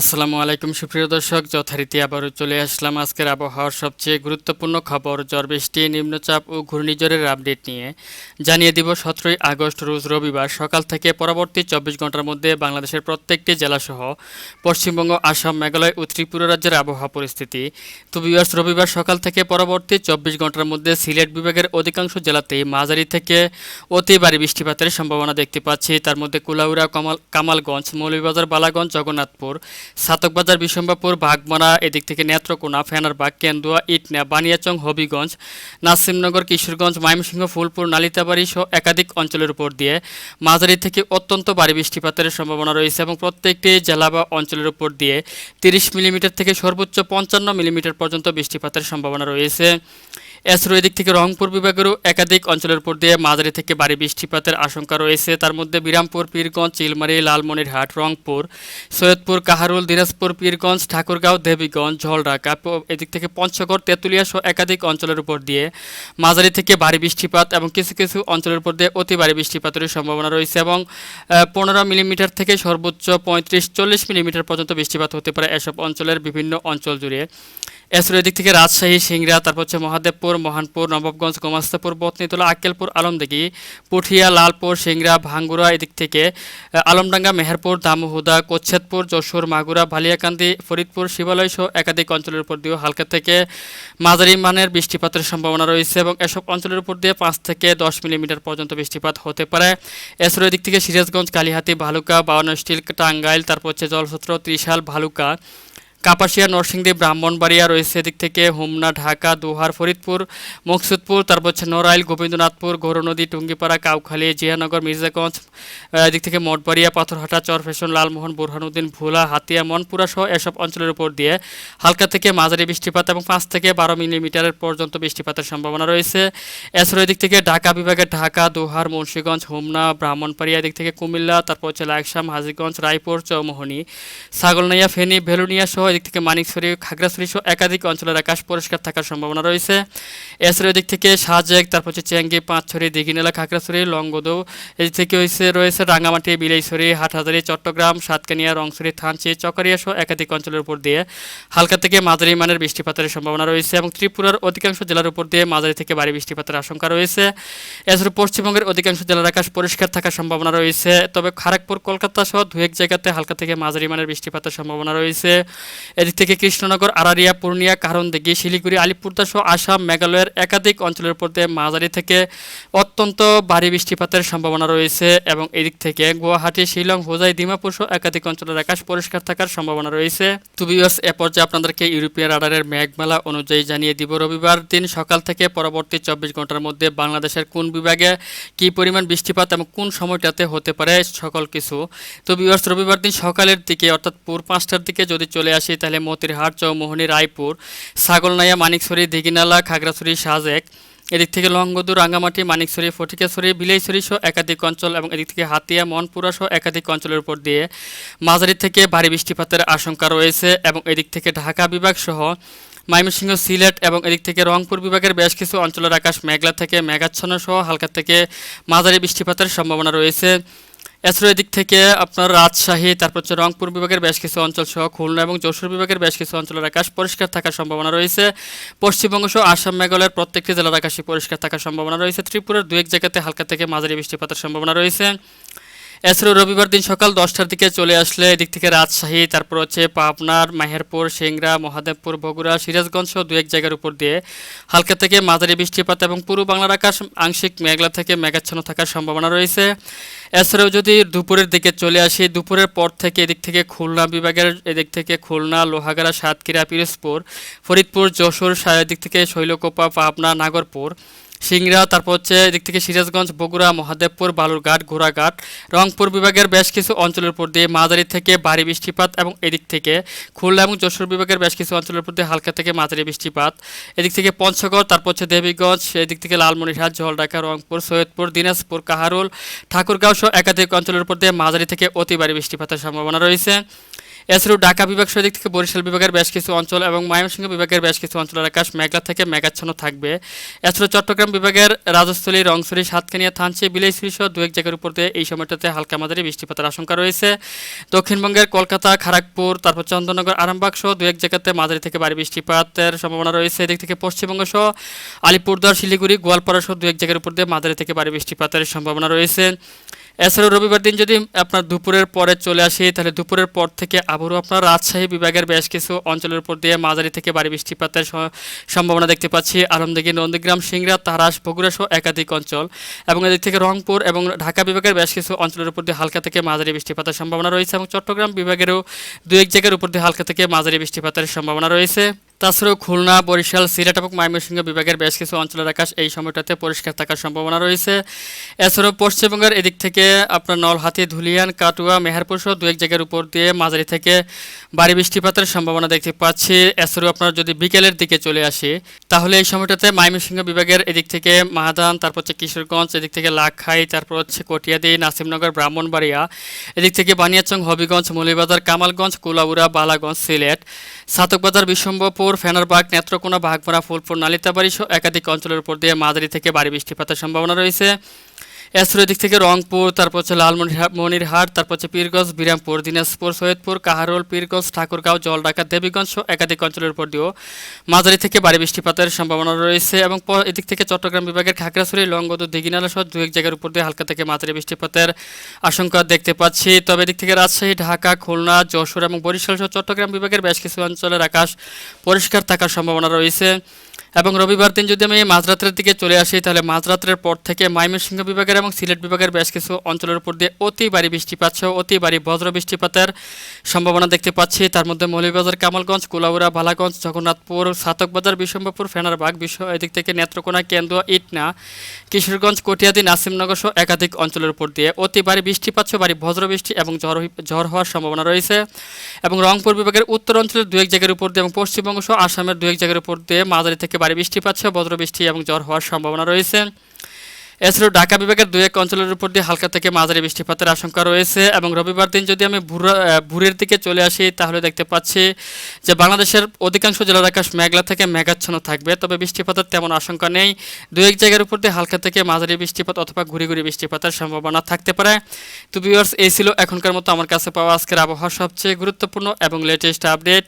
আসসালামু আলাইকুম, সুপ্রিয় দর্শক। যথারীতি আবারও চলে আসলাম আজকের আবহাওয়ার সবচেয়ে গুরুত্বপূর্ণ খবর, ঝড় বৃষ্টি, নিম্নচাপ ও ঘূর্ণিঝড়ের আপডেট নিয়ে। জানিয়ে দিব, সতেরোই আগস্ট, রোজ রবিবার সকাল থেকে পরবর্তী চব্বিশ ঘণ্টার মধ্যে বাংলাদেশের প্রত্যেকটি জেলাসহ পশ্চিমবঙ্গ, আসাম, মেঘালয় ও ত্রিপুরা রাজ্যের আবহাওয়া পরিস্থিতি। তো রবিবার সকাল থেকে পরবর্তী চব্বিশ ঘণ্টার মধ্যে সিলেট বিভাগের অধিকাংশ জেলাতেই মাঝারি থেকে অতি ভারী বৃষ্টিপাতের সম্ভাবনা দেখতে পাচ্ছি। তার মধ্যে কুলাউড়া, কামাল, কামালগঞ্জ, মৌলভীবাজার, বালাগঞ্জ, জগন্নাথপুর সাতকবাজার বিশম্বাপুর বাঘমারা এদিক থেকে নেত্রকোনা, ফেনারবাগ, কেন্দুয়া, ইটনা, বানিয়াচং, হবিগঞ্জ, নাসিমনগর, কিশোরগঞ্জ, ময়মনসিংহ, ফুলপুর, নালিতাবাড়ি সহ একাধিক অঞ্চলের উপর দিয়ে মাঝারি থেকে অত্যন্ত ভারী বৃষ্টিপাতের সম্ভাবনা রয়েছে এবং প্রত্যেকটি জেলা বা অঞ্চলের উপর দিয়ে তিরিশ মিলিমিটার থেকে সর্বোচ্চ পঞ্চান্ন মিলিমিটার পর্যন্ত বৃষ্টিপাতের সম্ভাবনা রয়েছে। এছাড়াও এদিক থেকে রংপুর বিভাগেরও একাধিক অঞ্চলের উপর দিয়ে মাঝারি থেকে ভারী বৃষ্টিপাতের আশঙ্কা রয়েছে। তার মধ্যে বিরামপুর, পীরগঞ্জ চিলমারি লালমনিরহাট, রংপুর, সৈয়দপুর, কাহারুল, দিনাজপুর, পীরগঞ্জ, ঠাকুরগাঁও, দেবীগঞ্জ, ঝলঢাকা এদিক থেকে পঞ্চগড়, তেঁতুলিয়া সহ একাধিক অঞ্চলের উপর দিয়ে মাঝারি থেকে ভারী বৃষ্টিপাত এবং কিছু কিছু অঞ্চলের উপর দিয়ে অতি ভারী বৃষ্টিপাতের সম্ভাবনা রয়েছে এবং পনেরো মিলিমিটার থেকে সর্বোচ্চ পঁয়ত্রিশ চল্লিশ মিলিমিটার পর্যন্ত বৃষ্টিপাত হতে পারে এসব অঞ্চলের বিভিন্ন অঞ্চল জুড়ে। এছাড়া এদিক থেকে রাজশাহী, সিংড়া, তারপর হচ্ছে মহাদেবপুর, মহানপুর, নবাবগঞ্জ, গোমাস্তাপুর বতনিতলা আক্কেলপুর, আলমদিঘি, পুঠিয়া, লালপুর, সিংড়া, ভাঙ্গুরা এদিক থেকে আলমডাঙ্গা, মেহেরপুর, দামুহুদা কোচ্ছেদপুর যশোর, মাগুরা ভালিয়াকান্দি ফরিদপুর, শিবালয় সহ একাধিক অঞ্চলের উপর দিয়েও হালকা থেকে মাঝারি মানের বৃষ্টিপাতের সম্ভাবনা রয়েছে এবং এসব অঞ্চলের উপর দিয়ে পাঁচ থেকে দশ মিলিমিটার পর্যন্ত বৃষ্টিপাত হতে পারে। এছাড়াও এদিক থেকে সিরাজগঞ্জ, কালিহাতি, ভালুকা, বাউন্ন স্টিল, টাঙ্গাইল, তারপর হচ্ছে জলসত্র, ত্রিশাল, ভালুকা কাপাসিয়া, নরসিংদী, ব্রাহ্মণবাড়িয়া রয়েছে। এদিক থেকে হোমনা, ঢাকা, দোহার, ফরিদপুর, মকসুদপুর, তারপর হচ্ছে নড়াইল, গোবিন্দনাথপুর গৌরনদী টুঙ্গিপাড়া, কাউখালী, জিয়ানগর, মির্জাগঞ্জ এদিক থেকে মঠবাড়িয়া, পাথরহাটা, চরফেশন, লালমোহন, বুরহানুদ্দিন, ভোলা, হাতিয়া, মনপুরা সহ এসব অঞ্চলের উপর দিয়ে হালকা থেকে মাঝারি বৃষ্টিপাত এবং পাঁচ থেকে বারো মিলিমিটারের পর্যন্ত বৃষ্টিপাতের সম্ভাবনা রয়েছে। এছাড়াও এদিক থেকে ঢাকা বিভাগের ঢাকা, দোহার, মুন্সীগঞ্জ, হোমনা, ব্রাহ্মণবাড়িয়া, এদিক থেকে কুমিল্লা, তারপর হচ্ছে লাকসাম, হাজিগঞ্জ, রায়পুর, চৌমোহনী, ছাগলনাইয়া, ফেনী, ভেলুনিয়া সহ এদিক থেকে মানিকছড়ি, খাগড়াছড়ি সহ একাধিক অঞ্চলের আকাশ পরিষ্কার থাকার সম্ভাবনা রয়েছে। এছাড়াও এদিক থেকে সাজেক, তারপর হচ্ছে চেঙ্গি, পাঁচছড়ি, দিঘিনালা, খাগড়াছড়ি, লংগদৌ, এদিক থেকে হয়েছে রয়েছে রাঙামাটি বিলাইছড়ি, হাটহাজারি, চট্টগ্রাম, সাতকানিয়া, রংছড়ি, থানচি, চকারিয়া সহ একাধিক অঞ্চলের উপর দিয়ে হালকা থেকে মাঝারি মানের বৃষ্টিপাতের সম্ভাবনা রয়েছে এবং ত্রিপুরার অধিকাংশ জেলার উপর দিয়ে মাঝারি থেকে ভারী বৃষ্টিপাতের আশঙ্কা রয়েছে। এছাড়া পশ্চিমবঙ্গের অধিকাংশ জেলার আকাশ পরিষ্কার থাকার সম্ভাবনা রয়েছে, তবে খড়গপুর কলকাতা সহ দু এক জায়গাতে হালকা থেকে মাঝারি মানের বৃষ্টিপাতের সম্ভাবনা রয়েছে। এদিক থেকে কৃষ্ণনগর, আরারিয়া, পূর্ণিয়া, কারণদিঘি, শিলিগুড়ি আলিপুরদা সহ আসাম, মেঘালয়ের একাধিক অঞ্চলের দিয়ে মাঝারি থেকে অত্যন্ত ভারী বৃষ্টিপাতের সম্ভাবনা রয়েছে এবং এদিক থেকে গুয়াহাটি, শিলং, হোজাই দিমাপুর সহ একাধিক অঞ্চলের আকাশ পরিষ্কার থাকার সম্ভাবনা রয়েছে। বিয়ার্স এ পর্যায়ে আপনাদেরকে ইউরোপীয় রাডারের মেঘমেলা অনুযায়ী জানিয়ে দিব, রবিবার দিন সকাল থেকে পরবর্তী চব্বিশ ঘণ্টার মধ্যে বাংলাদেশের কোন বিভাগে কি পরিমাণ বৃষ্টিপাত এবং কোন সময়টাতে হতে পারে সকল কিছু। তো বিভার্স রবিবার দিন সকালের দিকে অর্থাৎ পুর পাঁচটার দিকে যদি চলে আসি তাহলে মতিরহাট চৌমোহনী, রায়পুর, ছাগলনাইয়া, মানিকছড়ি, দিঘিনালা, খাগড়াছড়ি, সাজেক। এদিক থেকে লংগদু রাঙ্গামাটি, মানিকছড়ি, ফটিকাছড়ি, বিলাইছড়ি সহ একাধিক অঞ্চল এবং এদিক থেকে হাতিয়া, মনপুরা সহ একাধিক অঞ্চলের উপর দিয়ে মাঝারি থেকে ভারী বৃষ্টিপাতের আশঙ্কা রয়েছে এবং এদিক থেকে ঢাকা বিভাগ সহ ময়মনসিংহ, সিলেট এবং এদিক থেকে রংপুর বিভাগের বেশ কিছু অঞ্চলের আকাশ মেঘলা থেকে মেঘাচ্ছন্ন সহ হালকা থেকে মাঝারি বৃষ্টিপাতের সম্ভাবনা রয়েছে। এছাড়াও এদিক থেকে আপনার রাজশাহী, তারপর হচ্ছে রংপুর বিভাগের বেশ কিছু অঞ্চল সহ খুলনা এবং যশোর বিভাগের বেশ কিছু অঞ্চলের আকাশ পরিষ্কার থাকার সম্ভাবনা রয়েছে। পশ্চিমবঙ্গ সহ আসাম, মেঘালয়ের প্রত্যেকটি জেলার আকাশে পরিষ্কার থাকার সম্ভাবনা রয়েছে। ত্রিপুরার দু এক জায়গাতে হালকা থেকে মাঝারি বৃষ্টিপাতের সম্ভাবনা রয়েছে। এছাড়াও রবিবার দিন সকাল দশটার দিকে চলে আসলে এদিক থেকে রাজশাহী, তারপর হচ্ছে পাবনার, মাহেরপুর, সিংড়া, মহাদেবপুর, বগুড়া, সিরাজগঞ্জ দু এক জায়গার উপর দিয়ে হালকা থেকে মাঝারি বৃষ্টিপাত এবং পূর্ব বাংলার আকাশ আংশিক মেঘলা থেকে মেঘাচ্ছন্ন থাকার সম্ভাবনা রয়েছে। এছাড়াও যদি দুপুরের দিকে চলে আসি, দুপুরের পর থেকে এদিক থেকে খুলনা বিভাগের এদিক থেকে খুলনা, লোহাগাড়া, সাতক্ষীরা, পিরোজপুর, ফরিদপুর, যশোর সা- এদিক থেকে শৈলকোপা, পাবনা, নাগরপুর সিংড়া, তারপর হচ্ছে এদিক থেকে সিরাজগঞ্জ, বগুড়া, মহাদেবপুর, বালুরঘাট, ঘোড়াঘাট, রংপুর বিভাগের বেশ কিছু অঞ্চলের উপর দিয়ে মাঝারি থেকে ভারী বৃষ্টিপাত এবং এদিক থেকে খুলনা এবং যশোর বিভাগের বেশ কিছু অঞ্চলের উপর দিয়ে হালকা থেকে মাঝারি বৃষ্টিপাত। এদিক থেকে পঞ্চগড়, তারপর হচ্ছে দেবীগঞ্জ, এদিক থেকে লালমনিরহাট, জলঢাকা, রংপুর, সৈয়দপুর, দিনাজপুর, কাহারুল, ঠাকুরগাঁও সহ একাধিক অঞ্চলের উপর দিয়ে মাঝারি থেকে অতি ভারী বৃষ্টিপাতের সম্ভাবনা রয়েছে। এছাড়াও ঢাকা বিভাগ সহ দিক থেকে বরিশাল বিভাগের বেশ কিছু অঞ্চল এবং ময়মনসিংহ বিভাগের বেশ কিছু অঞ্চলের আকাশ মেঘলা থেকে মেঘাচ্ছন্ন থাকবে। এছাড়াও চট্টগ্রাম বিভাগের রাজস্থলী রংছড়ি সাতকানিয়া, থানচি, বিলাইছড়ি সহ দু এক জায়গার উপর দিয়ে এই সময়টাতে হালকা মাঝারি বৃষ্টিপাতের আশঙ্কা রয়েছে। দক্ষিণবঙ্গের কলকাতা খড়গপুর তারপর চন্দননগর, আরামবাগ সহ দু এক জায়গাতে মাঝারি থেকে ভারী বৃষ্টিপাতের সম্ভাবনা রয়েছে। এদিক থেকে পশ্চিমবঙ্গ সহ আলিপুরদুয়ার, শিলিগুড়ি, গোয়ালপাড়া সহ দু এক জায়গার উপর দিয়ে মাঝারি থেকে ভারী বৃষ্টিপাতের সম্ভাবনা রয়েছে। এছাড়াও রবিবার দিন যদি আপনার দুপুরের পরে চলে আসি, তাহলে দুপুরের পর থেকে আবারও আপনার রাজশাহী বিভাগের বেশ কিছু অঞ্চলের উপর দিয়ে মাঝারি থেকে ভারী বৃষ্টিপাতের সম্ভাবনা দেখতে পাচ্ছি। আলমদিঘি নন্দীগ্রাম, সিংড়া, তারাস, বগুড়া সহ একাধিক অঞ্চল এবং এদিক থেকে রংপুর এবং ঢাকা বিভাগের বেশ কিছু অঞ্চলের উপর দিয়ে হালকা থেকে মাঝারি বৃষ্টিপাতের সম্ভাবনা রয়েছে এবং চট্টগ্রাম বিভাগেরও দু এক জায়গার উপর দিয়ে হালকা থেকে মাঝারি বৃষ্টিপাতের সম্ভাবনা রয়েছে। তাছাড়াও খুলনা, বরিশাল, সিলেট এবং ময়মনসিংহ বিভাগের বেশ কিছু অঞ্চলের আকাশ এই সময়টাতে পরিষ্কার থাকার সম্ভাবনা রয়েছে। এছাড়াও পশ্চিমবঙ্গের এদিক থেকে আপনার নলহাতি ধুলিয়ান, কাটুয়া, মেহেরপুর সহ দু এক জায়গার উপর দিয়ে মাঝারি থেকে ভারী বৃষ্টিপাতের সম্ভাবনা দেখতে পাচ্ছি। এছাড়াও আপনার যদি বিকেলের দিকে চলে আসি, তাহলে এই সময়টাতে ময়মনসিংহ বিভাগের এদিক থেকে মাহাদান, তারপর হচ্ছে কিশোরগঞ্জ, এদিক থেকে লাখাই, তারপর হচ্ছে কটিয়াদি, নাসিমনগর, ব্রাহ্মণবাড়িয়া, এদিক থেকে বানিয়াচং, হবিগঞ্জ মৌলিবাজার কামালগঞ্জ, কুলাউড়া, বালাগঞ্জ, সিলেট, সাতকবাজার বিশ্বম্বপুর ফেনারবাগ, নেত্রকোনা বাঘমারা ফুলপুর, নালিতাবাড়ি একাধিক অঞ্চলের উপর দিয়ে মাঝারি থেকে ভারী বৃষ্টিপাতের সম্ভাবনা রয়েছে। এছাড়া দিক থেকে রংপুর, তারপর হচ্ছে লালমনিরহাট মনিরহাট তারপর হচ্ছে পীরগঞ্জ, বিরামপুর, দিনাজপুর, সৈয়দপুর, কাহারোল, পীরগঞ্জ, ঠাকুরগাঁও, জলঢাকা, দেবীগঞ্জ একাধিক অঞ্চলের উপর দিয়েও মাঝারি থেকে ভারী বৃষ্টিপাতের সম্ভাবনা রয়েছে এবং এদিক থেকে চট্টগ্রাম বিভাগের খাগড়াছড়ি, লংগদু, দিঘিনালা সহ দু এক জায়গার উপর দিয়ে হালকা থেকে মাঝারি বৃষ্টিপাতের আশঙ্কা দেখতে পাচ্ছি। তবে এদিক থেকে রাজশাহী, ঢাকা, খুলনা, যশোর এবং বরিশাল সহ চট্টগ্রাম বিভাগের বেশ কিছু অঞ্চলের আকাশ পরিষ্কার থাকার সম্ভাবনা রয়েছে। এবং রবিবার দিন যদি আমি মাঝরাতের দিকে চলে আসি, তাহলে মাঝরাতের পর থেকে ময়মনসিংহ বিভাগের এবং সিলেট বিভাগের বেশ কিছু অঞ্চলের উপর দিয়ে অতি ভারী বৃষ্টিপাত সহ অতি ভারী বজ্র বৃষ্টিপাতের সম্ভাবনা দেখতে পাচ্ছি। তার মধ্যে মৌলিবাজার কামালগঞ্জ কুলাউড়া ভালাগঞ্জ জগন্নাথপুর, সাতকবাজার বিশম্বপুর ফেনারবাগ বিশ্ব এদিক থেকে নেত্রকোনা, কেন্দুয়া, ইটনা, কিশোরগঞ্জ কটিয়াদি নাসিমনগর সহ একাধিক অঞ্চলের উপর দিয়ে অতি ভারী বৃষ্টিপাত সহ ভারী বজ্র বৃষ্টি এবং ঝড় ঝড় হওয়ার সম্ভাবনা রয়েছে। এবং রংপুর বিভাগের উত্তর অঞ্চলের দু এক জায়গার উপর দিয়ে এবং পশ্চিমবঙ্গ সহ আসামের দু এক জায়গার উপর দিয়ে মাঝারি থেকে ভারী বৃষ্টিপাত সহ বজ্র বৃষ্টি এবং ঝড় হওয়ার সম্ভাবনা রয়েছে। এছাড়াও ঢাকা বিভাগের দু এক অঞ্চলের উপর দিয়ে হালকা থেকে মাঝারি বৃষ্টিপাতের আশঙ্কা রয়েছে এবং রবিবার দিন যদি আমি ভোর ভোরের দিকে চলে আসি, তাহলে দেখতে পাচ্ছি যে বাংলাদেশের অধিকাংশ জেলার আকাশ মেঘলা থেকে মেঘাচ্ছন্ন থাকবে, তবে বৃষ্টিপাতের তেমন আশঙ্কা নেই। দু এক জায়গার উপর দিয়ে হালকা থেকে মাঝারি বৃষ্টিপাত অথবা ঘুরি ঘুরি বৃষ্টিপাতের সম্ভাবনা থাকতে পারে। তো ভিউয়ার্স এই ছিল এখনকার মতো আমার কাছে পাওয়া আজকের আবহাওয়া সবচেয়ে গুরুত্বপূর্ণ এবং লেটেস্ট আপডেট